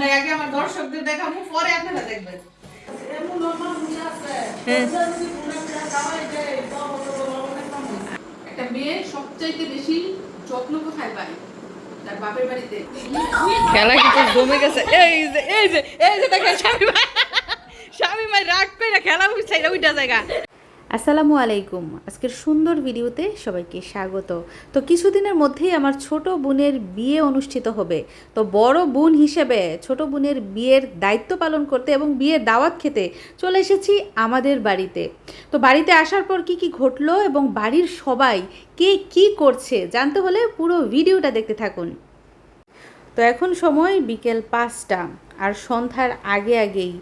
নাই আগে আমার দর্শকদের দেখাবো পরে আপনারা দেখবেন। হ্যাঁ। একটা মেয়ে সবচাইতে বেশি যত্ন কোথায় পায়? তার বাপের বাড়িতে। খেলা কিন্তু জমে গেছে? এই যে এই যে এই যে দেখেন স্বামী ভাই স্বামী ভাই রাগ পেয়ে খেলা বুঝছাই ওইটা জায়গা। আসসালামু আলাইকুম। আজকের সুন্দর ভিডিওতে সবাইকে স্বাগত। তো কিছুদিনের মধ্যেই আমার ছোট বোনের বিয়ে অনুষ্ঠিত হবে। তো বড় বোন হিসেবে ছোট বোনের বিয়ের দায়িত্ব পালন করতে এবং বিয়ের দাওয়াত খেতে চলে এসেছি আমাদের বাড়িতে। তো বাড়িতে আসার পর কি কি ঘটলো এবং বাড়ির সবাই কে কি করছে জানতে হলে পুরো ভিডিওটা দেখতে থাকুন। তো এখন সময় বিকেল পাঁচটা আর সন্ধ্যার আগে আগেই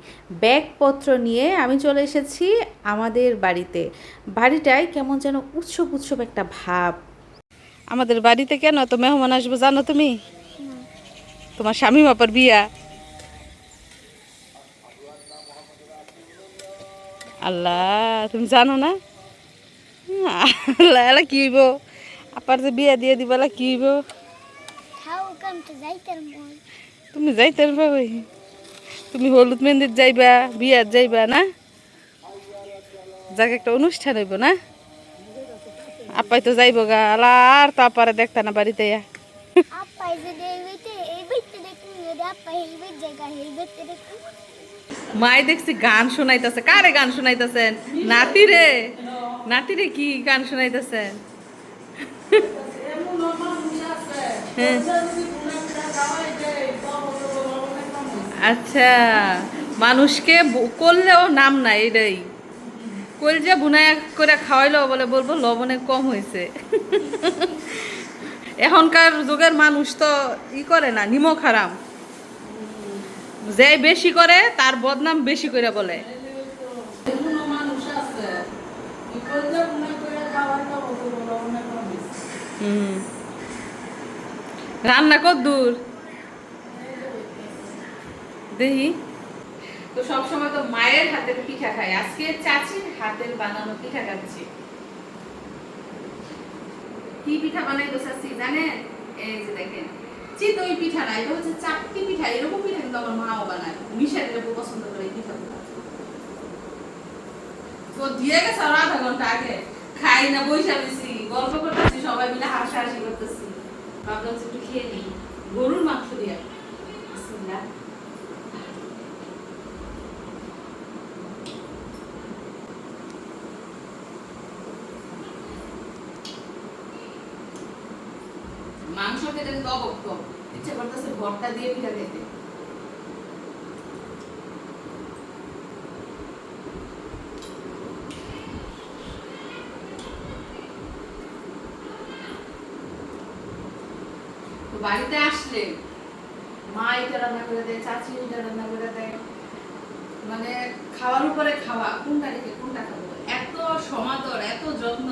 ব্যাগপত্র নিয়ে আমি চলে এসেছি আমাদের বাড়িতে। বাড়িটায় কেমন যেন উৎসব উৎসব একটা ভাব। আমাদের বাড়িতে কেন? তো মেহমান আসব, জানো তুমি? তোমার স্বামী বাপার বিয়া। আল্লাহ, তুমি জানো না? আল্লাহ এলা কি আপার যে বিয়া দিয়ে দিবালা কি তুমি যাইতে পারবে। তুমি হলুদ মেহেন্দির যাইবা বিয়ার যাইবা না? যাকে একটা অনুষ্ঠান হইব না? আপাই তো যাইব গা আর তো আপারে দেখতা না বাড়িতে মাই দেখছি গান শোনাইতেছে। কারে গান শোনাইতেছেন? নাতি রে নাতি রে কি গান শোনাইতেছেন। আচ্ছা মানুষকে করলেও নাম নাই এটাই যে বুনায় করে খাওয়াইলেও বলে, বলব লবণে কম হয়েছে। এখনকার যুগের মানুষ তো ই করে না নিমক হারাম। যে বেশি করে, তার বদনাম বেশি করে বলে এমনও মানুষ আছে কি করলে মনে করে খাওয়াটা বলতে বলো অনেক কম হুম রান্না কত দূর। দেখি। তো সবসময় তো মায়ের হাতের পিঠা খাই। আজকে চাচির হাতের বানানো পিঠা খাচ্ছি। কি পিঠা বানাই তো চাচি জানেন? এই যে দেখেন। চিতই পিঠা না, এটা হচ্ছে চাকতি পিঠা। এরকম পিঠা কিন্তু আমার মাও বানায়। মিশাই লেবু পছন্দ করে এই পিঠাগুলো তো দিয়ে গেছে আরও আধা ঘণ্টা আগে। খাই না বৈশা বেশি গল্প করতেছি, সবাই মিলে হাসাহাসি করতেছি। ভাবলাম একটু দিই গরুর মাংস দিয়ে। মাংস খেতে কিন্তু অবক্ত ইচ্ছে করতেছে ভর্তা দিয়ে পিঠা খেতে তো বাড়িতে আসলে মা এটা রান্না করে দেয় চাচি এটা রান্না করে দেয় মানে খাওয়ার উপরে খাওয়া কোনটা রেখে কোনটা খাব এত সমাদর এত যত্ন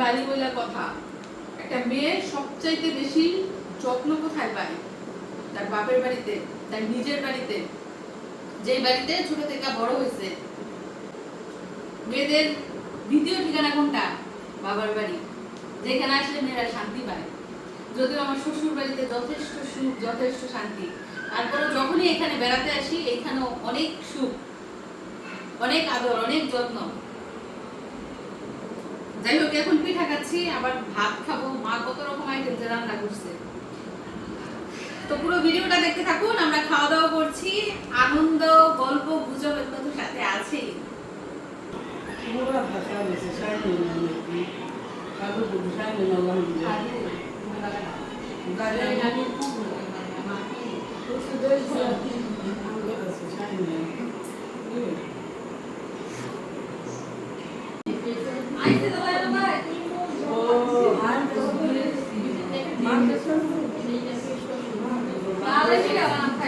বাড়ি বলে কথা, একটা মেয়ে সবচাইতে বেশি যত্ন কোথায় পায়? তার বাপের বাড়িতে, তার নিজের বাড়িতে। যে বাড়িতে ছোট থেকে বড় হয়েছে। মেয়েদের দ্বিতীয় ঠিকানা কোনটা? বাবার বাড়ি। যেখানে আসলে মেয়েরা শান্তি পায়। যদিও আমার শ্বশুর বাড়িতে যথেষ্ট সুখ, যথেষ্ট শান্তি। তারপরে যখনই এখানে বেড়াতে আসি, এখানেও অনেক সুখ, অনেক আদর, অনেক যত্ন। যাই হোক এখন পিঠা খাচ্ছি আবার ভাত খাব। মা কত রকম আইটেম যে রান্না করছে। তো পুরো ভিডিওটা দেখতে থাকুন আমরা খাওয়া দাওয়া করছি। আনন্দ গল্প গুজব তো সাথে আছেই। পুরা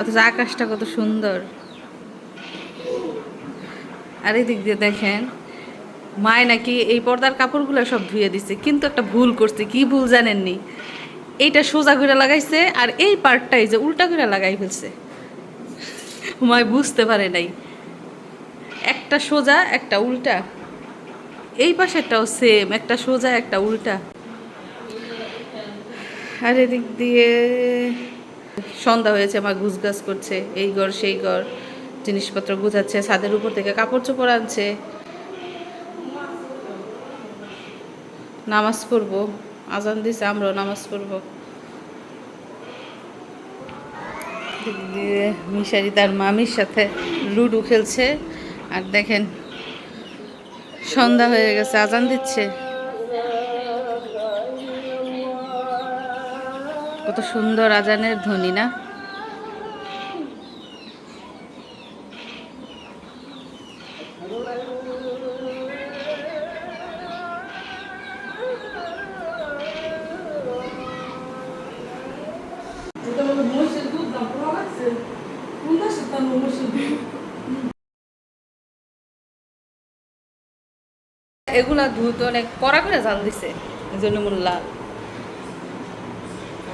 অথচ আকাশটা কত সুন্দর। আর এই দিক দিয়ে দেখেন, মায় নাকি এই পর্দার কাপড়গুলো সব ধুয়ে দিছে, কিন্তু একটা ভুল করছে, কি ভুল জানেননি? এইটা সোজা করে লাগাইছে আর এই পার্টটাই যে উল্টা করে লাগাই ফেলছে। মায় বুঝতে পারে নাই। একটা সোজা, একটা উল্টা। এই পাশেরটাও সেম একটা সোজা, একটা উল্টা। আর এদিক দিয়ে সন্ধ্যা হয়েছে, মা গুছগাছ করছে, এই ঘর, সেই ঘর, জিনিসপত্র গুছাচ্ছে, ছাদের উপর থেকে কাপড় চোপড় আনছে। নামাজ পড়ব, আজান দিছে, আমরাও নামাজ পড়ব। মিশারি তার মামির সাথে লুডু খেলছে, আর দেখেন, সন্ধ্যা হয়ে গেছে, আজান দিচ্ছে। কত সুন্দর আজানের ধ্বনি না? এগুলা ধুত অনেক কড়া করে জাল দিছে জন্য মূল লাল খাই না যায় না বলে মহিষের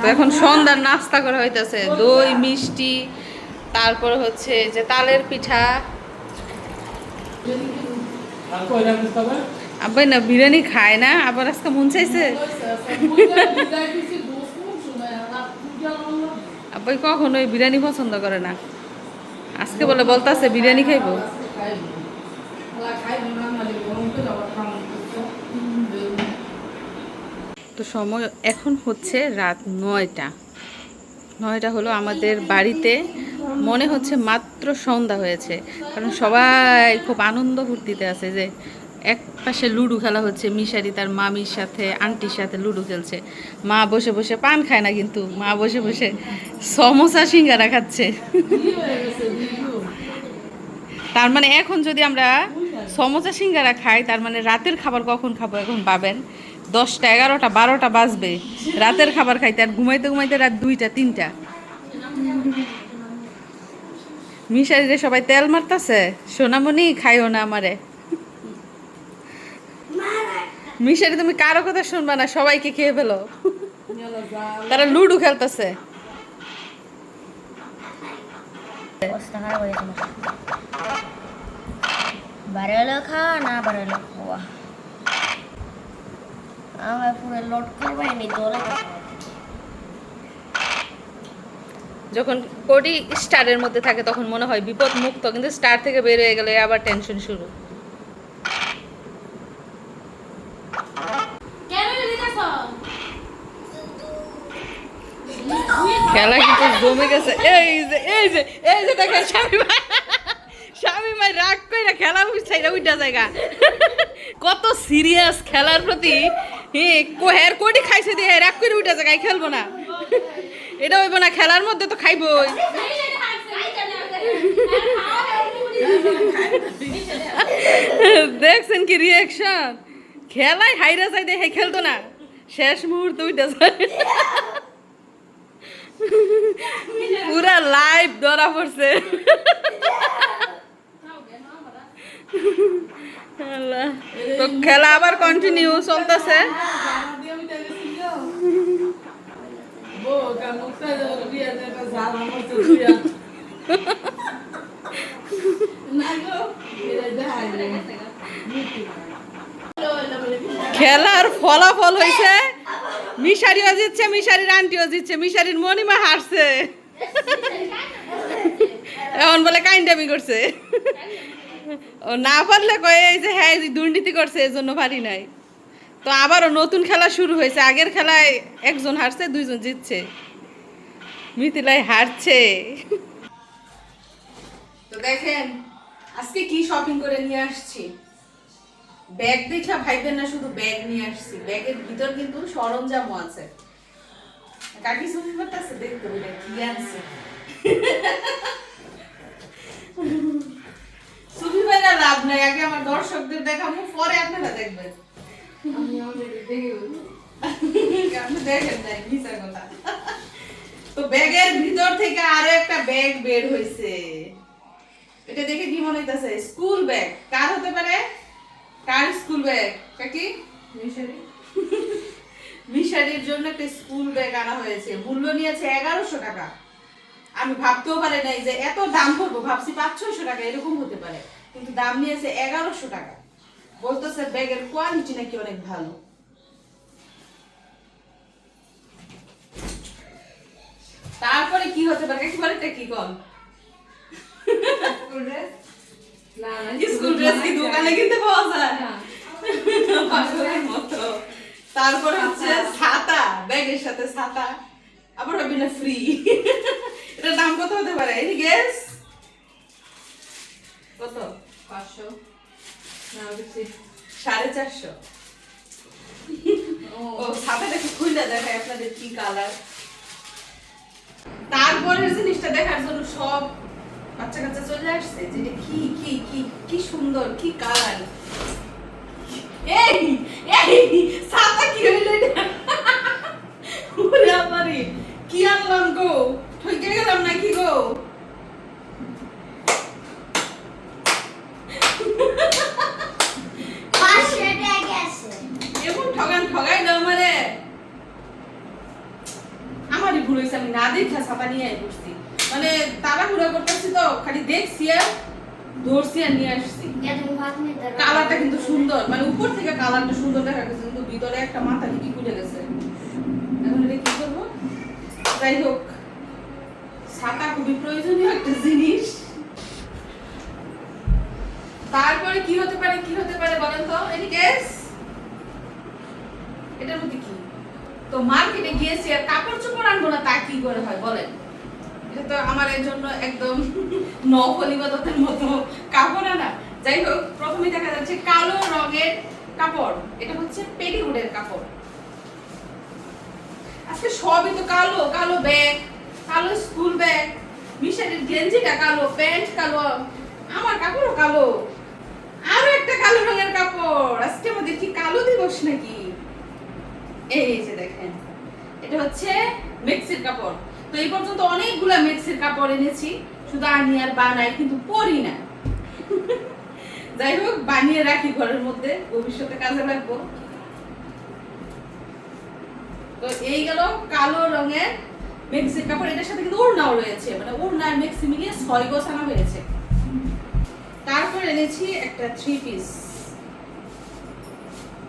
তো এখন সন্ধ্যার নাস্তা করা হইতেছে, দই, মিষ্টি, তারপর হচ্ছে যে তালের পিঠা। আব্বাই না বিরিয়ানি খায় না, আবার আজকে মন চাইছে? আব্বাই কখনোই বিরিয়ানি পছন্দ করে না। আজকে বলে বলতাছে, বিরিয়ানি খাইবো? তো সময় এখন হচ্ছে রাত নয়টা। নয়টা হলো আমাদের বাড়িতে, মনে হচ্ছে মাত্র সন্ধ্যা হয়েছে। কারণ সবাই খুব আনন্দ ফুর্তিতে আছে যে এক পাশে লুডো খেলা হচ্ছে, মিশারি তার মামির সাথে, আন্টির সাথে লুডো খেলছে। মা বসে বসে পান খায় না কিন্তু, মা বসে বসে সমোসা সিঙ্গারা খাচ্ছে। তার মানে এখন যদি আমরা সমোসা সিঙ্গারা খাই, তার মানে রাতের খাবার কখন খাব এখন পাবেন দশটা, এগারোটা, বারোটা বাজবে। রাতের খাবার খাইতে আর ঘুমাইতে ঘুমাইতে রাত দুইটা, তিনটা। মিশারিরে সবাই তেল মারতাছে, সোনামণি খাইও না আমারে। মিশারি তুমি কারও কথা শুনবা না, সবাইকে খেয়ে ফেলো। তারা লুডু খেলতেছে। বারে হলো না বারে খাওয়া। আমার পুরো লোড করব নি দোলে যখন কোটি স্টারের মধ্যে থাকে তখন মনে হয় বিপদ মুক্ত কিন্তু স্টার থেকে বের হয়ে গেলে আবার টেনশন শুরু। খেলা কিন্তু জমে গেছে। এই যে এই যে এই যে দেখেন স্বামী ভাই স্বামী ভাই রাগ করে খেলা উঠছে উঠা জায়গা। কত সিরিয়াস খেলার প্রতি হে কোহের কোটি খাইছে দিয়ে রাগ করে উঠা জায়গায় খেলব না? এটা হইব না, খেলার মধ্যে তো খাইবই। দেখছেন কি রিয়াকশন খেলায় হাইরা যাই দেখে খেলতো না। শেষ মুহূর্ত উঠে যায়। পুরা লাইভ ধরা পড়ছে। তো খেলা আবার কন্টিনিউ চলতেছে। খেলার ফলাফল হয়েছে মিশারিও জিতছে, মিশারির আন্টিও জিতছে, মিশারির মনিমা হারছে। এখন বলে কাইন্ডামি করছে। না পারলে কয়ে এই যে হ্যাঁ দুর্নীতি করছে, এই জন্য পারি নাই। তো আবারও নতুন খেলা শুরু হয়েছে। আগের খেলায় একজন হারছে, দুইজন জিতছে। মিথিলাই হারছে। তো দেখেন, আজকে কি শপিং করে নিয়ে আসছি? ব্যাগ দেখা ভাইবেন না, শুধু ব্যাগ নিয়ে আসছি। ব্যাগের ভিতর কিন্তু সরঞ্জামও আছে। কাকি ছবি করতেছে দেখতে কি আনছে। নাই আগে আমার দর্শকদের দেখাবো পরে আপনারা দেখবেন। আমি দেখে আপনি দেখেন নাই মিশা কথা। তো ব্যাগের ভিতর থেকে আরও একটা ব্যাগ বের এটা দেখে কি মনে হইতাছে? School bag. কার হতে পারে? কার স্কুল ব্যাগ? কাকি মিশরি? মিশারির জন্য একটা স্কুল ব্যাগ আনা হয়েছে। মূল্য নিয়েছে এগারোশো টাকা। আমি ভাবতেও পারি নাই যে এত দাম করব ভাবছি পাঁচ ছয়শো টাকা এরকম হতে পারে। কিন্তু দাম নিয়েছে এগারোশো টাকা। বলতেছে ব্যাগের কোয়ালিটি নাকি অনেক ভালো। তারপরে কি হতে পারে? একেবারে কি কল? স্কুল ড্রেস কি দোকানে কিনতে পাওয়া যায়? না। পাগলের মতো। তারপরে হচ্ছে ছাতা। ব্যাগের সাথে ছাতা। আবার হবে না ফ্রি এটার দাম কত হতে পারে? এই গেস কত? পাঁচশো। না, বেশি। সাড়ে চারশো। ও, দেখায় আপনাদের কি কালার তারপরের জিনিসটা দেখার জন্য সব বাচ্চা কাচ্চা চলে আসছে যেটা কি কি কি কি সুন্দর কি কালার এই এই ছাতা কি হইল এটা ওরে আমারে কি আনলাম গো ঠকে গেলাম নাকি গো পাঁচশো টাকা আছে এমন ঠগান ঠগাই দাও আমারে আমারই ভুল হয়েছে আমি না দেখে ছাতা নিয়ে আই বসছি মানে তাড়াহুড়া করতেছি তো খালি দেখছি আর ধরছি আর নিয়ে আসছি তুমি ভাত নিতে কালারটা কিন্তু সুন্দর মানে উপর থেকে কালারটা সুন্দর দেখা গেছে কিন্তু ভিতরে একটা মাথা কি খুলে গেছে এখন এটা কি করব যাই হোক, ছাতা খুবই প্রয়োজনীয় একটা জিনিস। তারপরে কি হতে পারে, কি হতে পারে বলেন তো? এনি গেস এটার মধ্যে কি? তো মার্কেটে গিয়েছি আর কাপড় চোপড় আনব না, তা কি করে হয় বলেন? এটা তো আমার এর জন্য একদম নকলিবাদতের মতো কাপড় আনা। যাই হোক, প্রথমে দেখা যাচ্ছে কালো রঙের কাপড়। এটা হচ্ছে পেটিকোটের কাপড়। আজকে সবই তো কালো কালো ব্যাগ কালো স্কুল ব্যাগ মিশারির গেঞ্জিটা কালো, প্যান্ট কালো, আমার কাপড়ও কালো। আরও একটা কালো রঙের কাপড়। আজকে আমাদের কি কালো দিবস নাকি? এই যে দেখেন, এটা হচ্ছে মেক্সির কাপড়। তো এই পর্যন্ত অনেকগুলা মেক্সির কাপড় এনেছি। শুধু আনি আর বানাই, কিন্তু পরি না। যাই হোক, বানিয়ে রাখি ঘরের মধ্যে। ভবিষ্যতে কাজে লাগবো। তো এই গেল কালো রঙের মেক্সির কাপড়। এটার সাথে কিন্তু ওড়নাও রয়েছে। মানে ওড়না আর মেক্সি মিলিয়ে ছয় গোছানো হয়েছে। তারপর এনেছি একটা থ্রি পিস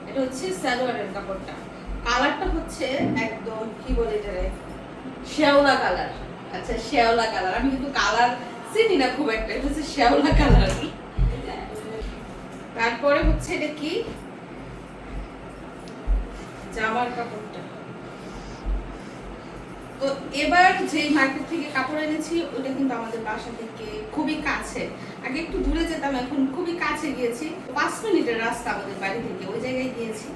এটা হচ্ছে সালোয়ারের কাপড়টা। কালারটা হচ্ছে একদম কি বলে এটা রে? শ্যাওলা কালার। আচ্ছা শ্যাওলা কালার। আমি কিন্তু কালার চিনি না খুব একটা। এটা হচ্ছে শ্যাওলা কালার। তারপরে হচ্ছে এটা কি? জামার কাপড়টা তো এবার যে মার্কেট থেকে কাপড় এনেছি, ওটা কিন্তু আমাদের বাসা থেকে খুবই কাছে। আগে একটু দূরে যেতাম, এখন খুবই কাছে গিয়েছি। পাঁচ মিনিটের রাস্তা আমাদের বাড়ি থেকে, ওই জায়গায় গিয়েছি।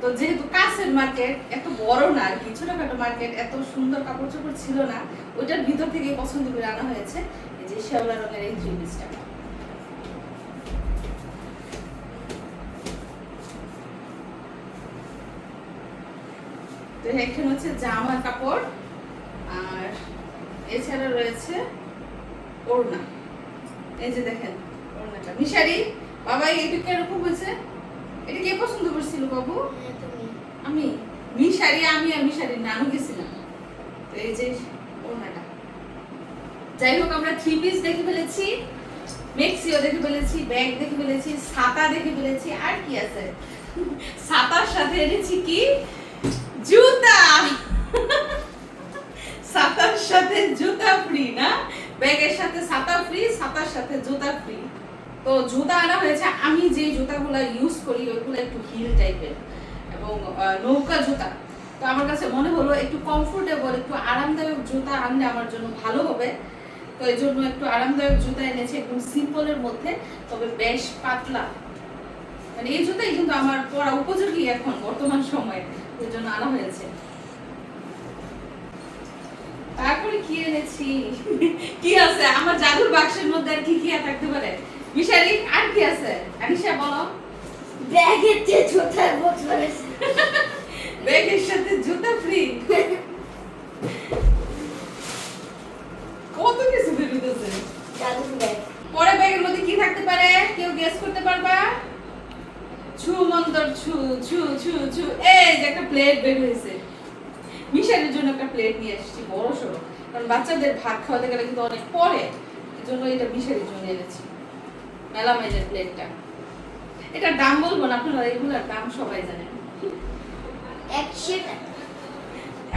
তো যেহেতু কাছের মার্কেট এত বড় না আর কি, ছোটখাটো মার্কেট এত সুন্দর কাপড় চোপড় ছিল না, ওইটার ভিতর থেকে পছন্দ করে আনা হয়েছে। যে শ্যাওলা রঙের এই পিসটা তো এখানে হচ্ছে জামার কাপড় আর এছাড়া রয়েছে ওড়না। এই যে দেখেন ওড়নাটা। মিশারি বাবা এটা কীরকম হয়েছে? এটা কে পছন্দ করছিল বাবু? আমি। মিশারি আমি আর মিশারির নানু গেছিলাম। তো এই যে ওড়নাটা। যাই হোক আমরা থ্রি পিস দেখে ফেলেছি মেক্সিও দেখে ফেলেছি ব্যাগ দেখে ফেলেছি ছাতা দেখে ফেলেছি আর কি আছে? ছাতার সাথে এনেছি কি? জুতা। ছাতার সাথে জুতা ফ্রি না? ব্যাগের সাথে ছাতা ফ্রি ছাতার সাথে জুতা ফ্রি তো জুতা আনা হয়েছে। আমি যে জুতাগুলো ইউজ করি, ওইগুলো একটু হিল টাইপের এবং নৌকা জুতা। তো আমার কাছে মনে হলো একটু কমফোর্টেবল একটু আরামদায়ক জুতা আনলে আমার জন্য ভালো হবে। তো এই জন্য একটু আরামদায়ক জুতা এনেছি একদম সিম্পলের মধ্যে, তবে বেশ পাতলা। মানে এই জুতাই কিন্তু আমার পরা উপযোগী এখন বর্তমান সময়ে। ওই জন্য আনা হয়েছে। তারপরে কি কি এনেছি? কি আছে? আমার জাদুর বাক্সের মধ্যে আর কি কি থাকতে পারে? মিশারি আর কি আছে? আনিশা বলো। ব্যাগের যে জুতার বক্স রয়েছে ব্যাগের সাথে জুতা ফ্রি কত কিছু বেরোতেছে জাদুর ব্যাগ। পরে ব্যাগের মধ্যে কি থাকতে পারে? কেউ গেস করতে পারবা? ছু মন্তর ছু ছু ছু ছু এই যে একটা প্লেট বের হয়েছে। মিশারের জন্য একটা প্লেট নিয়ে এসেছি বড় সড়ো। কারণ বাচ্চাদের ভাত খাওয়াতে গেলে কিন্তু অনেক পরে। জন্য এটা মিশারের জন্য এনেছি। প্লেটটা এটার দাম বলব না আপনারা এগুলোর দাম সবাই জানেন। একশো টাকা।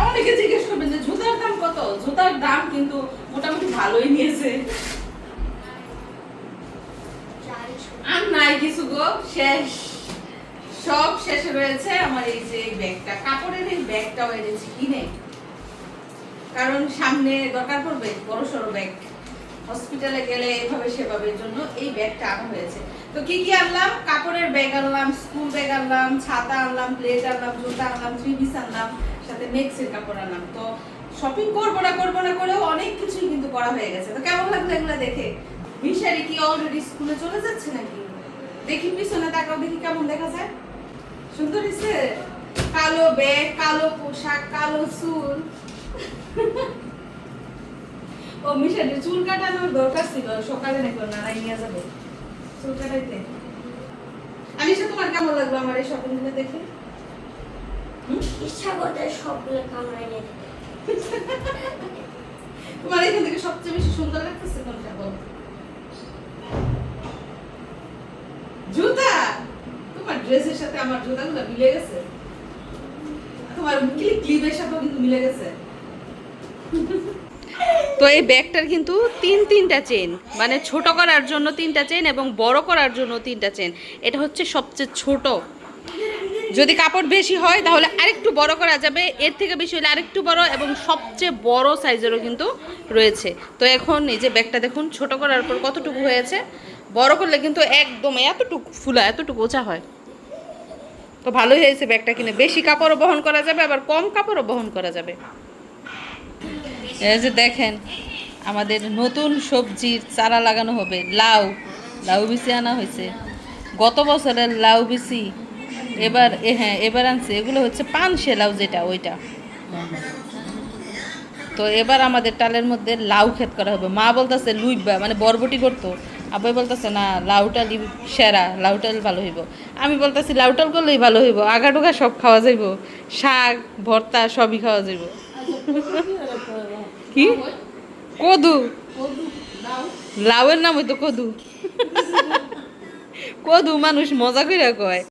অনেকে জিজ্ঞেস করবেন যে জুতার দাম কত? জুতার দাম কিন্তু মোটামুটি ভালোই নিয়েছে। আর নাই কিছু গো শেষ। সব শেষে রয়েছে আমার এই যে ব্যাগটা। কাপড়ের এই ব্যাগটাও এনেছি, কিনে। কারণ সামনে দরকার পড়বে, বড় সড়ো ব্যাগ। হসপিটালে গেলে এভাবে সেভাবে জন্য এই ব্যাগটা আনা হয়েছে। তো কি কি আনলাম? কাপড়ের ব্যাগ আনলাম, স্কুল ব্যাগ আনলাম, ছাতা আনলাম, প্লেট আনলাম, জুতা আনলাম, থ্রি পিস আনলাম, সাথে মেক্সের কাপড় আনলাম। তো শপিং করব না করব না করেও অনেক কিছুই কিন্তু করা হয়ে গেছে। তো কেমন লাগল এগুলো দেখে? মিশারি কি অলরেডি স্কুলে চলে যাচ্ছে নাকি? দেখি পিছনে তাকাও, দেখি কেমন দেখা যায়। সুন্দর হয়েছে কালো ব্যাগ কালো পোশাক কালো চুল। ও চুল কাটানোর দরকার ছিল। সকালে নাকি নিয়ে যাবে। চুল কাটাইতে। আনিশা তোমার কেমন লাগল আমার এই দেখে? ইচ্ছা করতে সবগুলো কামড়াই নিয়ে তোমার এখান থেকে সবচেয়ে বেশি সুন্দর লাগতেছে কোনটা বলো? জুতা! ড্রেসের সাথে আমার জুতাগুলো মিলে গেছে। তোমার ক্লিপ ক্লিপের সাথেও কিন্তু মিলে গেছে। তো এই ব্যাগটার কিন্তু তিন তিনটা চেন মানে ছোট করার জন্য তিনটা চেন এবং বড় করার জন্য তিনটা চেন এটা হচ্ছে সবচেয়ে ছোট। যদি কাপড় বেশি হয়, তাহলে আরেকটু বড় করা যাবে। এর থেকে বেশি হলে আরেকটু বড় এবং সবচেয়ে বড় সাইজেরও কিন্তু রয়েছে। তো এখন এই যে ব্যাগটা দেখুন, ছোট করার পর কতটুকু হয়েছে? বড় করলে কিন্তু একদম এতটুকু, ফুলা এতটুকু ওচা হয়। তো ভালোই হয়েছে ব্যাগটা কিনে। বেশি কাপড়ও বহন করা যাবে, আবার কম কাপড়ও বহন করা যাবে। এই যে দেখেন, আমাদের নতুন সবজির চারা লাগানো হবে, লাউ। লাউ বিচি আনা হয়েছে। গত বছরের লাউ বিচি এবার হ্যাঁ এবার আনছে। এগুলো হচ্ছে পানসে লাউ যেটা, ওইটা। তো এবার আমাদের টালের মধ্যে লাউ ক্ষেত করা হবে। মা বলতেছে লুইবা মানে বরবটি করতো। আব্বাই বলতেছে, না লাউটালি সেরা লাউটাল ভালো হইব। আমি বলতেছি লাউটাল করলেই ভালো হইব আগা টুগা সব খাওয়া যাইব, শাক, ভর্তা সবই খাওয়া যাইব। কি? কদু? লাউয়ের নাম হইতো কদু। কদু মানুষ মজা করে কয়।